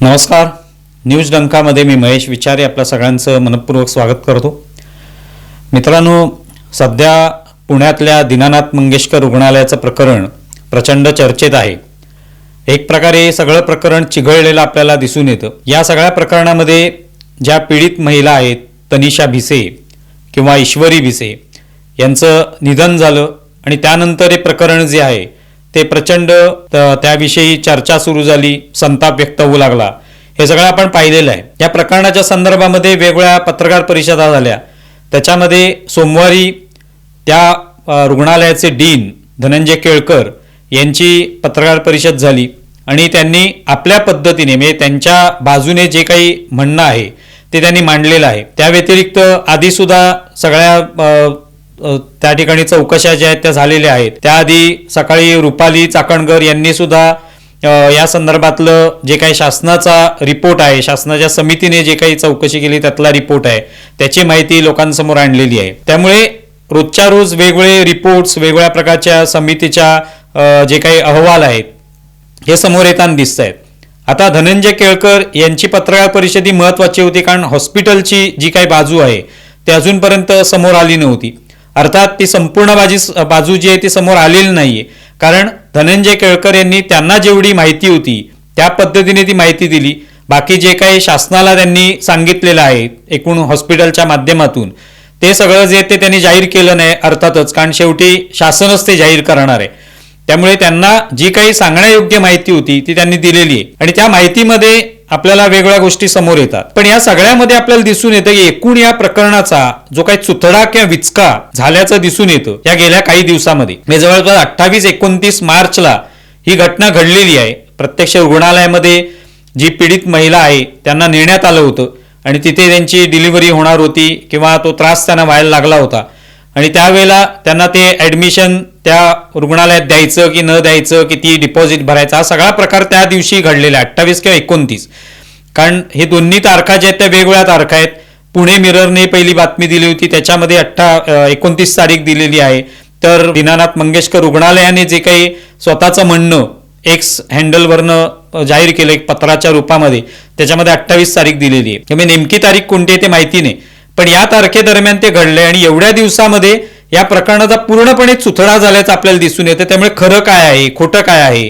नमस्कार. न्यूज डंकामध्ये मी महेश विचारे आपल्या सगळ्यांचं मनपूर्वक स्वागत करतो. मित्रांनो सध्या पुण्यातल्या दीनानाथ मंगेशकर रुग्णालयाचं प्रकरण प्रचंड चर्चेत आहे. एक प्रकारे हे सगळं प्रकरण चिघळलेलं आपल्याला दिसून येतं. या सगळ्या प्रकरणामध्ये ज्या पीडित महिला आहेत तनिषा भिसे किंवा ईश्वरी भिसे यांचं निधन झालं आणि त्यानंतर हे प्रकरण जे आहे ते प्रचंड त- त्याविषयी चर्चा सुरू झाली संताप व्यक्त होऊ लागला. हे सगळं आपण पाहिलेलं आहे. या प्रकरणाच्या संदर्भामध्ये वेगवेगळ्या पत्रकार परिषदा झाल्या. त्याच्यामध्ये सोमवारी त्या रुग्णालयाचे डीन धनंजय केळकर यांची पत्रकार परिषद झाली आणि त्यांनी आपल्या पद्धतीने म्हणजे त्यांच्या बाजूने जे काही म्हणणं आहे ते त्यांनी मांडलेलं आहे. त्या व्यतिरिक्त आधीसुद्धा सगळ्या त्या ठिकाणी चौकशा ज्या आहेत त्या झालेल्या आहेत. त्याआधी सकाळी रुपाली चाकणकर यांनी सुद्धा या संदर्भातलं जे काही शासनाचा रिपोर्ट आहे शासनाच्या समितीने जे काही चौकशी केली त्यातला रिपोर्ट आहे त्याची माहिती लोकांसमोर आणलेली आहे. त्यामुळे रोजच्या रोज वेगवेगळे रिपोर्ट्स वेगवेगळ्या प्रकारच्या समितीच्या जे काही अहवाल आहेत हे समोर येताना दिसत आहेत आता धनंजय केळकर यांची पत्रकार परिषद ही महत्वाची होती कारण हॉस्पिटलची जी काही बाजू आहे ती अजूनपर्यंत समोर आली नव्हती. अर्थात ती संपूर्ण बाजी बाजू जी आहे ती समोर आलेली नाहीये. कारण धनंजय केळकर यांनी त्यांना जेवढी माहिती होती त्या पद्धतीने ती माहिती दिली. बाकी जे काही शासनाला त्यांनी सांगितलेलं आहे एकूण हॉस्पिटलच्या माध्यमातून ते सगळं जे ते त्यांनी जाहीर केलं नाही अर्थातच. कारण शेवटी शासनच ते जाहीर करणार आहे. त्यामुळे त्यांना जी काही सांगण्यायोग्य माहिती होती ती त्यांनी दिलेली आहे. आणि त्या माहितीमध्ये आपल्याला वेगवेगळ्या गोष्टी समोर येतात. पण या सगळ्यामध्ये आपल्याला दिसून येतं की एकूण या प्रकरणाचा जो काही चुथडा किंवा विचका झाल्याचं दिसून येतं या गेल्या काही दिवसामध्ये. म्हणजे जवळपास अठ्ठावीस एकोणतीस मार्चला ही घटना घडलेली आहे. प्रत्यक्ष रुग्णालयामध्ये जी पीडित महिला आहे त्यांना नेण्यात आलं होतं आणि तिथे त्यांची डिलिव्हरी होणार होती किंवा तो त्रास त्यांना व्हायला लागला होता. आणि त्यावेळेला त्यांना ते ऍडमिशन त्या रुग्णालयात द्यायचं की न द्यायचं किती डिपॉझिट भरायचं हा सगळा प्रकार त्या दिवशी घडलेला आहे अठ्ठावीस किंवा एकोणतीस. कारण हे दोन्ही तारखा ज्या आहेत त्या वेगवेगळ्या तारखा आहेत. पुणे मिररने पहिली बातमी दिली होती त्याच्यामध्ये अठ्ठा एकोणतीस तारीख दिलेली आहे. तर दीनानाथ मंगेशकर रुग्णालयाने जे काही स्वतःचं म्हणणं एक्स हँडलवरनं जाहीर केलं एक पत्राच्या रूपामध्ये त्याच्यामध्ये अठ्ठावीस तारीख दिलेली आहे. त्यामुळे नेमकी तारीख कोणती आहे ते माहिती नाही. पण या तारखेदरम्यान ते घडले आणि एवढ्या दिवसामध्ये या प्रकरणाचा पूर्णपणे चुथडा झाल्याचं आपल्याला दिसून येतं. त्यामुळे खरं काय आहे? खोटं काय आहे?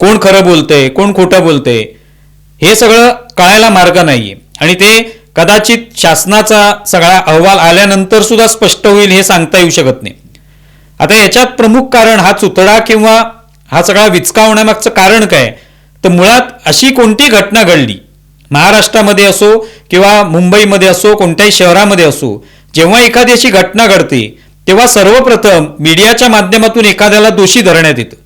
कोण खरं बोलतंय? कोण खोटं बोलतंय? हे सगळं कळायला मार्ग नाहीये. आणि ते कदाचित शासनाचा सगळा अहवाल आल्यानंतर सुद्धा स्पष्ट होईल हे सांगता येऊ शकत नाही. आता याच्यात प्रमुख कारण हा चुतडा किंवा हा सगळा विचका होण्यामागचं कारण काय? तर मुळात अशी कोणती घटना घडली? महाराष्ट्रामध्ये असो किंवा मुंबईमध्ये असो कोणत्याही शहरामध्ये असो जेव्हा एखादी अशी घटना घडते तेव्हा सर्वप्रथम मीडियाच्या माध्यमातून एखाद्याला दोषी धरण्यात येतं.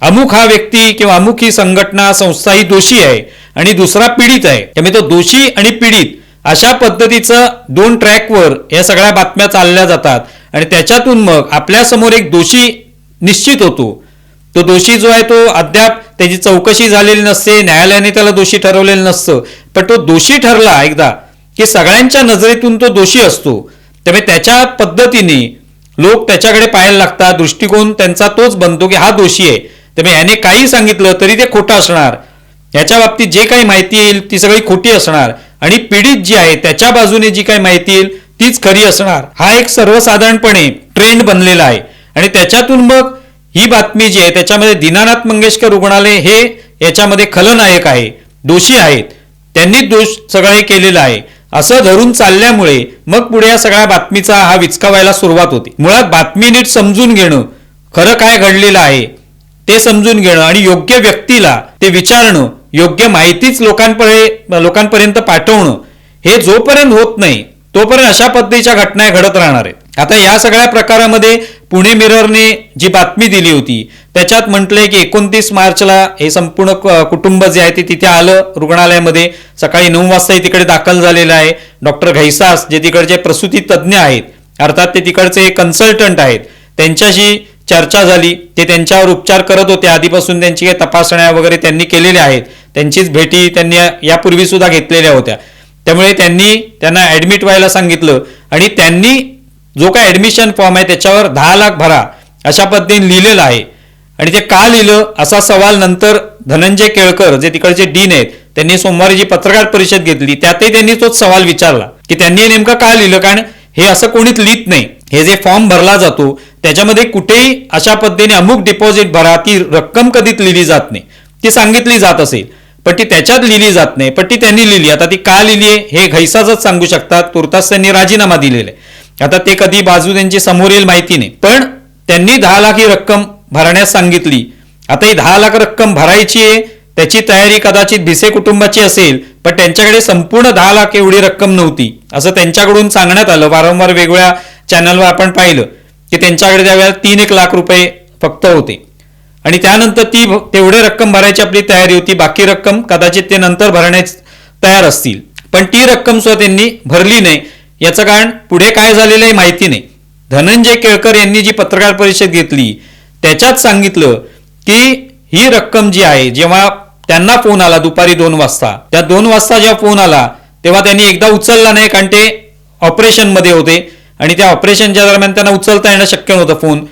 अमुक हा व्यक्ती किंवा अमुक ही संघटना संस्था ही दोषी आहे आणि दुसरा पीडित आहे. त्यामुळे तो दोषी आणि पीडित अशा पद्धतीचं दोन ट्रॅकवर या सगळ्या बातम्या चालल्या जातात आणि त्याच्यातून मग आपल्यासमोर एक दोषी निश्चित होतो. तो दोषी जो आहे तो अद्याप त्याची चौकशी झालेली नसते न्यायालयाने त्याला दोषी ठरवलेलं नसतं. पण तो दोषी ठरला एकदा की सगळ्यांच्या नजरेतून तो दोषी असतो. त्यामुळे त्याच्या पद्धतीने लोक त्याच्याकडे पाहायला लागतात. दृष्टिकोन त्यांचा तोच बनतो की हा दोषी आहे. त्यामुळे याने काही सांगितलं तरी ते खोटं असणार. याच्या बाबतीत जे काही माहिती येईल ती सगळी खोटी असणार. आणि पीडित जी आहे त्याच्या बाजूने जी काही माहिती येईल तीच खरी असणार. हा एक सर्वसाधारणपणे ट्रेंड बनलेला आहे. आणि त्याच्यातून मग ही बातमी जी आहे त्याच्यामध्ये दीनानाथ मंगेशकर रुग्णालय हे याच्यामध्ये खलनायक आहे दोषी आहेत. त्यांनी दोष सगळं हे केलेलं आहे. असं धरून चालल्यामुळे मग पुढे या सगळ्या बातमीचा हा विचका व्हायला सुरुवात होती. मुळात बातमी नीट समजून घेणं खरं काय घडलेलं आहे ते समजून घेणं आणि योग्य व्यक्तीला ते विचारणं योग्य माहितीच लोकांपर्यंत लोकांपर्यंत पाठवणं हे जोपर्यंत होत नाही तोपर्यंत अशा पद्धतीच्या घटना घडत राहणार आहेत. आता या सगळ्या प्रकारामध्ये पुणे मिररने जी बातमी दिली होती त्याच्यात म्हटलंय की एकोणतीस मार्चला हे संपूर्ण कुटुंब जे आहे ते तिथे आलं. रुग्णालयामध्ये सकाळी नऊ वाजताही तिकडे दाखल झालेलं आहे. डॉक्टर घैसास जे तिकडचे प्रसूती तज्ज्ञ आहेत अर्थात ते तिकडचे कन्सल्टंट आहेत त्यांच्याशी चर्चा झाली. ते त्यांच्यावर उपचार करत होते. आधीपासून त्यांची काही तपासण्या वगैरे त्यांनी केलेल्या आहेत. त्यांचीच भेटी त्यांनी यापूर्वी सुद्धा घेतलेल्या होत्या. त्यामुळे त्यांनी त्यांना ऍडमिट व्हायला सांगितलं आणि त्यांनी जो काय ऍडमिशन फॉर्म आहे त्याच्यावर दहा लाख भरा अशा पद्धतीने लिहिलेलं आहे. आणि ते का लिहिलं? असा सवाल नंतर धनंजय केळकर जे तिकडचे डीन आहेत त्यांनी सोमवारी जी पत्रकार परिषद घेतली त्यातही त्यांनी तोच सवाल विचारला की त्यांनी नेमकं का लिहिलं? कारण हे असं कोणीच लिहित नाही. हे जे फॉर्म भरला जातो त्याच्यामध्ये कुठेही अशा पद्धतीने अमुक डिपॉझिट भरा ती रक्कम कधीच लिहिली जात नाही. ती सांगितली जात असेल पण ती त्याच्यात लिहिली जात नाही. पण ती त्यांनी लिहिली. आता ती का लिहिली आहे हे घैसाजच सांगू शकतात. तुर्तास त्यांनी राजीनामा दिलेला आहे. आता ते कधी बाजू त्यांची समोर येईल माहिती नाही. पण त्यांनी दहा लाख ही रक्कम भरण्यास सांगितली. आता ही दहा लाख रक्कम भरायची आहे त्याची तयारी कदाचित भिसे कुटुंबाची असेल पण त्यांच्याकडे संपूर्ण दहा लाख एवढी रक्कम नव्हती. असं त्यांच्याकडून सांगण्यात आलं. वारंवार वेगवेगळ्या चॅनलवर आपण पाहिलं की त्यांच्याकडे त्यावेळेला तीन एक लाख रुपये फक्त होते. आणि त्यानंतर ती तेवढे रक्कम भरायची आपली तयारी होती. बाकी रक्कम कदाचित ते नंतर भरण्यास तयार असतील. पण ती रक्कम सुद्धा त्यांनी भरली नाही. याचं कारण पुढे काय झालेलं आहे माहिती नाही. धनंजय केळकर यांनी जी पत्रकार परिषद घेतली त्याच्यात सांगितलं की ही रक्कम जी आहे जेव्हा त्यांना फोन आला दुपारी दोन वाजता त्या दोन वाजता जेव्हा फोन आला तेव्हा त्यांनी एकदा उचलला नाही कारण ते ऑपरेशनमध्ये होते आणि त्या ऑपरेशनच्या दरम्यान त्यांना उचलता येणं शक्य नव्हतं फोन.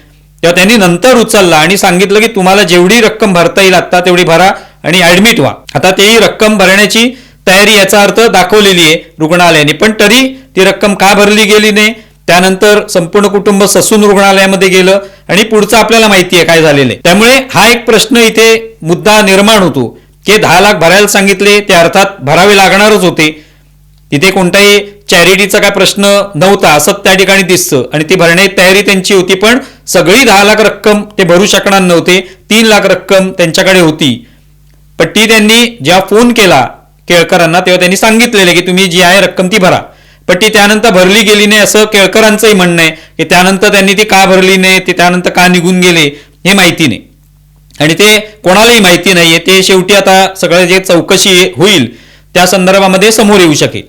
तेव्हा त्यांनी नंतर उचलला आणि सांगितलं की तुम्हाला जेवढी रक्कम भरता येईल आता तेवढी भरा आणि ऍडमिट व्हा. आता तेही रक्कम भरण्याची तयारी याचा अर्थ दाखवलेली आहे रुग्णालयाने. पण तरी ती रक्कम का भरली गेली नाही? त्यानंतर संपूर्ण कुटुंब ससून रुग्णालयामध्ये गेलं आणि पुढचं आपल्याला माहिती आहे काय झालेलं आहे. त्यामुळे हा एक प्रश्न इथे मुद्दा निर्माण होतो. की दहा लाख भरायला सांगितले ते अर्थात भरावे लागणारच होते. तिथे कोणताही चॅरिटीचा काय प्रश्न नव्हता असं त्या ठिकाणी दिसतं. आणि ती भरण्याची तयारी त्यांची होती पण सगळी दहा लाख रक्कम ते भरू शकणार नव्हते. तीन लाख रक्कम त्यांच्याकडे होती. पण ती त्यांनी जेव्हा फोन केला केळकरांना तेव्हा त्यांनी सांगितलेलं की तुम्ही जी आहे रक्कम ती भरा. पण ती त्यानंतर भरली गेली नाही असं केळकरांचंही म्हणणं आहे. की त्यानंतर त्यांनी ती का भरली नाही ते त्यानंतर का निघून गेले हे माहिती नाही. आणि ते कोणालाही माहिती नाहीये. ते शेवटी आता सगळं जे चौकशी होईल त्या संदर्भामध्ये समोर येऊ शकेल.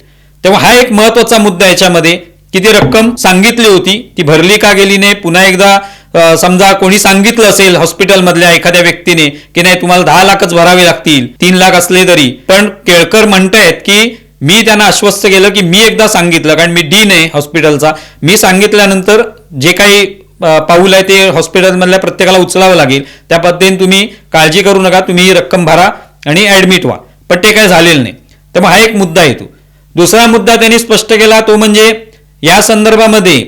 तेव्हा हा एक महत्त्वाचा मुद्दा याच्यामध्ये की ती रक्कम सांगितली होती ती भरली का गेली नाही पुन्हा एकदा समजा कोणी सांगितलं असेल हॉस्पिटलमधल्या एखाद्या व्यक्तीने की नाही तुम्हाला दहा लाखच भरावे लागतील तीन लाख असले तरी. पण केळकर म्हणतायत की मी त्यांना आश्वस्त केलं की मी एकदा सांगितलं कारण मी डीन आहे हॉस्पिटलचा. मी सांगितल्यानंतर जे काही पाऊल आहे ते हॉस्पिटलमधल्या प्रत्येकाला उचलावं लागेल. त्या पद्धतीने तुम्ही काळजी करू नका तुम्ही ही रक्कम भरा आणि ऍडमिट व्हा. पण ते काय झालेलं नाही. त्यामुळे हा एक मुद्दा येतो. दुसरा मुद्दा त्यांनी स्पष्ट केला तो म्हणजे या संदर्भामध्ये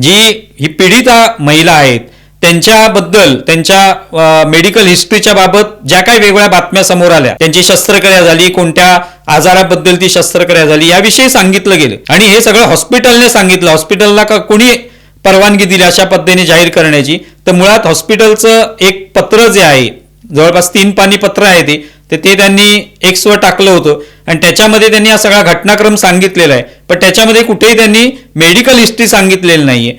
जी ही पीडिता महिला आहेत त्यांच्याबद्दल त्यांच्या मेडिकल हिस्ट्रीच्या बाबत ज्या काही वेगवेगळ्या बातम्या समोर आल्या त्यांची शस्त्रक्रिया झाली कोणत्या आजाराबद्दल ती शस्त्रक्रिया झाली याविषयी सांगितलं गेलं. आणि हे सगळं हॉस्पिटलने सांगितलं. हॉस्पिटलला का कोणी परवानगी दिली अशा पद्धतीने जाहीर करण्याची? तर मुळात हॉस्पिटलचं एक पत्र जे आहे जवळपास तीन पानी पत्र आहे ते तर ते त्यांनी एक्सवर टाकलं होतं. आणि त्याच्यामध्ये त्यांनी हा सगळा घटनाक्रम सांगितलेला आहे. पण त्याच्यामध्ये कुठेही त्यांनी मेडिकल हिस्ट्री सांगितलेली नाहीये.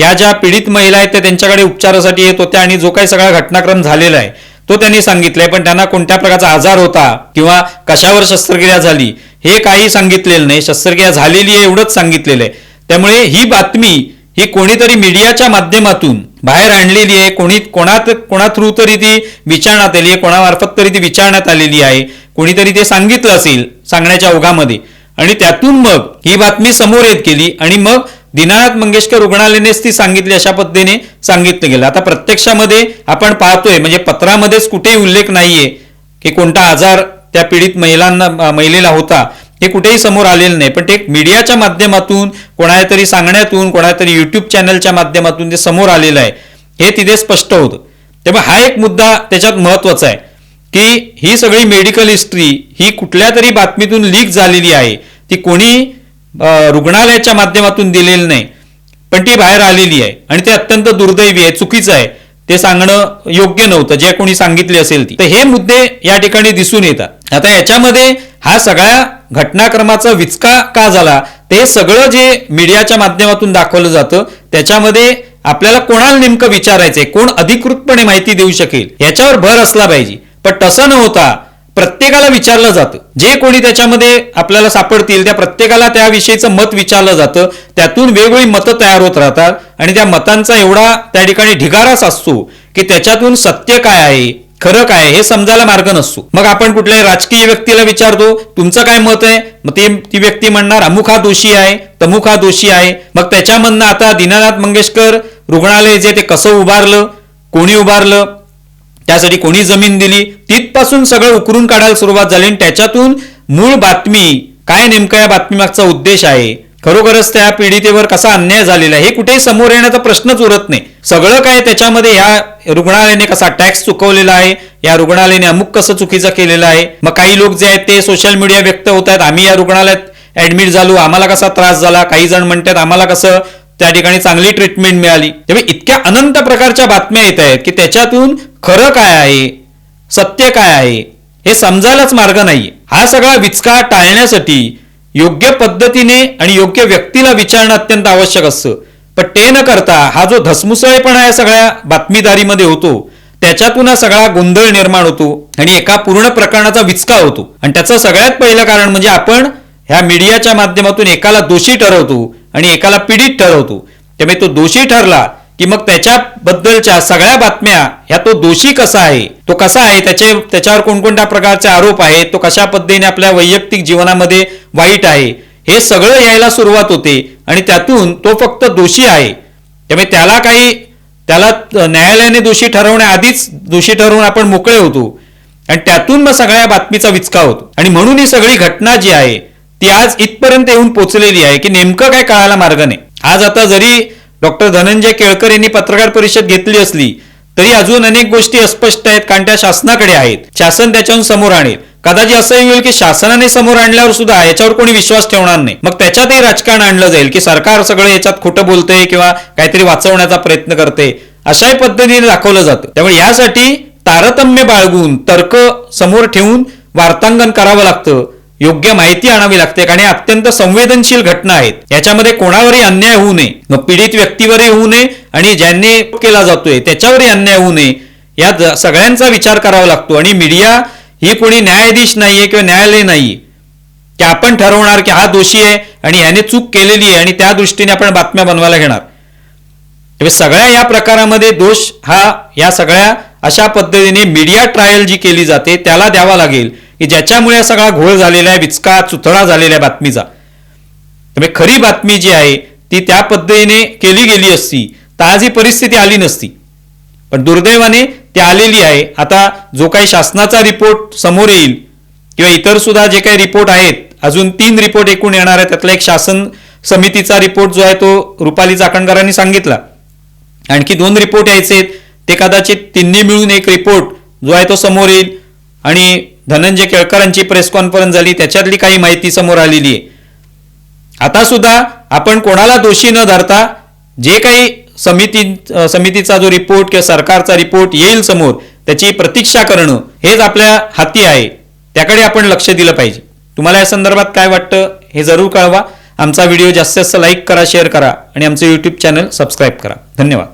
या ज्या पीडित महिला आहेत त्या त्यांच्याकडे उपचारासाठी येत होत्या आणि जो काही सगळा घटनाक्रम झालेला आहे तो त्यांनी सांगितलाय. पण त्यांना कोणत्या प्रकारचा आजार होता किंवा कशावर शस्त्रक्रिया झाली हे काही सांगितलेलं नाही. शस्त्रक्रिया झालेली आहे एवढंच सांगितलेलं आहे. त्यामुळे ही बातमी ही कोणीतरी मीडियाच्या माध्यमातून बाहेर आणलेली आहे. कोणी कोणात कोणा थ्रू तरी ती विचारण्यात आली आहे. कोणामार्फत तरी ती विचारण्यात आलेली आहे. कोणीतरी ते सांगितलं असेल सांगण्याच्या ओघामध्ये. आणि त्यातून मग ही बातमी समोर येत गेली आणि मग दीनानाथ मंगेशकर रुग्णालयानेच ती सांगितली अशा पद्धतीने सांगितलं गेलं. आता प्रत्यक्षामध्ये आपण पाहतोय म्हणजे पत्रामध्येच कुठेही उल्लेख नाहीये की कोणता आजार त्या पीडित महिलांना महिलेला होता हे कुठेही समोर आलेलं नाही. पण ते मीडियाच्या माध्यमातून कोणाला तरी सांगण्यातून कोणाला तरी युट्यूब चॅनलच्या माध्यमातून ते समोर आलेलं आहे हे तिथे स्पष्ट होतं. तेव्हा हा एक मुद्दा त्याच्यात महत्त्वाचा आहे की ही सगळी मेडिकल हिस्ट्री ही कुठल्या तरी बातमीतून लीक झालेली आहे. ती कोणी रुग्णालयाच्या माध्यमातून दिलेली नाही. पण ती बाहेर आलेली आहे आणि ते अत्यंत दुर्दैवी आहे चुकीचं आहे. ते सांगणं योग्य नव्हतं जे कोणी सांगितले असेल ती. तर हे मुद्दे या ठिकाणी दिसून येतात. आता याच्यामध्ये हा सगळ्या घटनाक्रमाचा विचका का झाला ते सगळं जे मीडियाच्या माध्यमातून दाखवलं जातं त्याच्यामध्ये आपल्याला कोणाला नेमकं विचारायचंय? कोण अधिकृतपणे माहिती देऊ शकेल? याच्यावर भर असला पाहिजे. पण तसं न होता प्रत्येकाला विचारलं जातं. जे कोणी त्याच्यामध्ये आपल्याला सापडतील त्या प्रत्येकाला त्याविषयीचं मत विचारलं जातं. त्यातून वेगवेगळी मतं तयार होत राहतात आणि त्या मतांचा एवढा त्या ठिकाणी ढिगाराच असतो की त्याच्यातून सत्य काय आहे खरं काय हे समजायला मार्ग नसतो. मग आपण कुठल्याही राजकीय व्यक्तीला विचारतो तुमचं काय मत आहे? मग ते ती व्यक्ती म्हणणार अमुक हा दोषी आहे तमुक हा दोषी आहे. मग त्याच्यामधनं आता दीनानाथ मंगेशकर रुग्णालय जे ते कसं उभारलं कोणी उभारलं त्यासाठी कोणी जमीन दिली? तिथपासून सगळं उकरून काढायला सुरुवात झाली आणि त्याच्यातून मूळ बातमी काय नेमका या बातमीमागचा उद्देश आहे? खरोखरच त्या पीडितेवर कसा अन्याय झालेला आहे? हे कुठेही समोर येण्याचा प्रश्नच उरत नाही. सगळं काय त्याच्यामध्ये ह्या रुग्णालयाने कसा टॅक्स चुकवलेला आहे? या रुग्णालयाने अमुक कसं चुकीचं केलेलं आहे? मग काही लोक जे आहेत ते सोशल मीडिया व्यक्त होत आहेत. आम्ही या रुग्णालयात ऍडमिट झालो. आम्हाला कसा त्रास झाला? काही जण म्हणतात आम्हाला कसं त्या ठिकाणी चांगली ट्रीटमेंट मिळाली. त्यामुळे इतक्या अनंत प्रकारच्या बातम्या येत आहेत की त्याच्यातून खरं काय आहे सत्य काय आहे हे समजायलाच मार्ग नाही हा सगळा विचका टाळण्यासाठी योग्य पद्धतीने आणि योग्य व्यक्तीला विचारणं अत्यंत आवश्यक असतं. पण ते न करता हा जो धसमुसळेपणा या सगळ्या बातमीदारीमध्ये होतो त्याच्यातून हा सगळा गोंधळ निर्माण होतो आणि एका पूर्ण प्रकरणाचा विचका होतो. आणि त्याचं सगळ्यात पहिलं कारण म्हणजे आपण ह्या मीडियाच्या माध्यमातून एकाला दोषी ठरवतो आणि एकाला पीडित ठरवतो. त्यामुळे तो दोषी ठरला की मग त्याच्याबद्दलच्या सगळ्या बातम्या ह्या तो दोषी कसा आहे? तो कसा आहे? त्याचे त्याच्यावर कोणकोणत्या प्रकारचे आरोप आहेत? तो कशा पद्धतीने आपल्या वैयक्तिक जीवनामध्ये वाईट आहे? हे सगळं यायला सुरुवात होते आणि त्यातून तो फक्त दोषी आहे. त्यामुळे त्याला काही त्याला न्यायालयाने दोषी ठरवण्याआधीच दोषी ठरवून आपण मोकळे होतो. आणि त्यातून मग सगळ्या बातमीचा विचका होतो. आणि म्हणून ही सगळी घटना जी आहे ती आज इथपर्यंत येऊन पोचलेली आहे की नेमकं काय कळायला मार्ग नाही. आज आता जरी डॉक्टर धनंजय केळकर यांनी पत्रकार परिषद घेतली असली तरी अजून अनेक गोष्टी अस्पष्ट आहेत कारण त्या शासनाकडे आहेत. शासन त्याच्याहून समोर आणेल. कदाचित असंही होईल की शासनाने समोर आणल्यावर सुद्धा याच्यावर कोणी विश्वास ठेवणार नाही. मग त्याच्यातही राजकारण आणलं जाईल की सरकार सगळं याच्यात खोटं बोलतंय किंवा काहीतरी वाचवण्याचा प्रयत्न करते अशाही पद्धतीने दाखवलं जातं. त्यामुळे यासाठी तारतम्य बाळगून तर्क समोर ठेवून वार्तांगण करावं लागतं. योग्य माहिती आणावी लागते कारण या अत्यंत संवेदनशील घटना आहेत. याच्यामध्ये कोणावरही अन्याय होऊ नये. मग पीडित व्यक्तीवरही होऊ नये आणि ज्यांनी केला जातोय त्याच्यावरही अन्याय होऊ नये. या सगळ्यांचा विचार करावा लागतो आणि मीडिया ही कोणी न्यायाधीश नाहीये किंवा न्यायालय नाहीये. की आपण ठरवणार की हा दोषी आहे आणि याने चूक केलेली आहे आणि त्या दृष्टीने आपण बातम्या बनवायला घेणार. त्यामुळे सगळ्या या प्रकारामध्ये दोष हा या सगळ्या अशा पद्धतीने मीडिया ट्रायल जी केली जाते त्याला द्यावा लागेल. की ज्याच्यामुळे सगळा घोळ झालेला आहे विचका चुथळा झालेला आहे बातमीचा. त्यामुळे खरी बातमी जी आहे ती त्या पद्धतीने केली गेली असती तर आज ही परिस्थिती आली नसती. पण दुर्दैवाने ती आलेली आहे. आता जो काही शासनाचा रिपोर्ट समोर येईल किंवा इतर सुद्धा जे काही रिपोर्ट आहेत अजून तीन रिपोर्ट एकूण येणार आहे त्यातला एक शासन समितीचा रिपोर्ट जो आहे तो रुपाली चाकणकरांनी सांगितला. आणखी दोन रिपोर्ट यायचे आहेत. ते कदाचित तिन्ही मिळून एक रिपोर्ट जो आहे तो समोर येईल. आणि धनंजय केळकरांची प्रेस कॉन्फरन्स झाली त्याच्यातली काही माहिती समोर आलेली आहे. आता सुद्धा आपण कोणाला दोषी न धरता जे काही समिती समितीचा जो रिपोर्ट किंवा सरकारचा रिपोर्ट येईल समोर त्याची प्रतीक्षा करणं हेच आपल्या हाती आहे. त्याकडे आपण लक्ष दिलं पाहिजे. तुम्हाला या संदर्भात काय वाटतं हे जरूर कळवा. आमचा व्हिडिओ जास्तीत जास्त लाईक करा शेअर करा आणि आमचं यूट्यूब चॅनल सबस्क्राईब करा. धन्यवाद.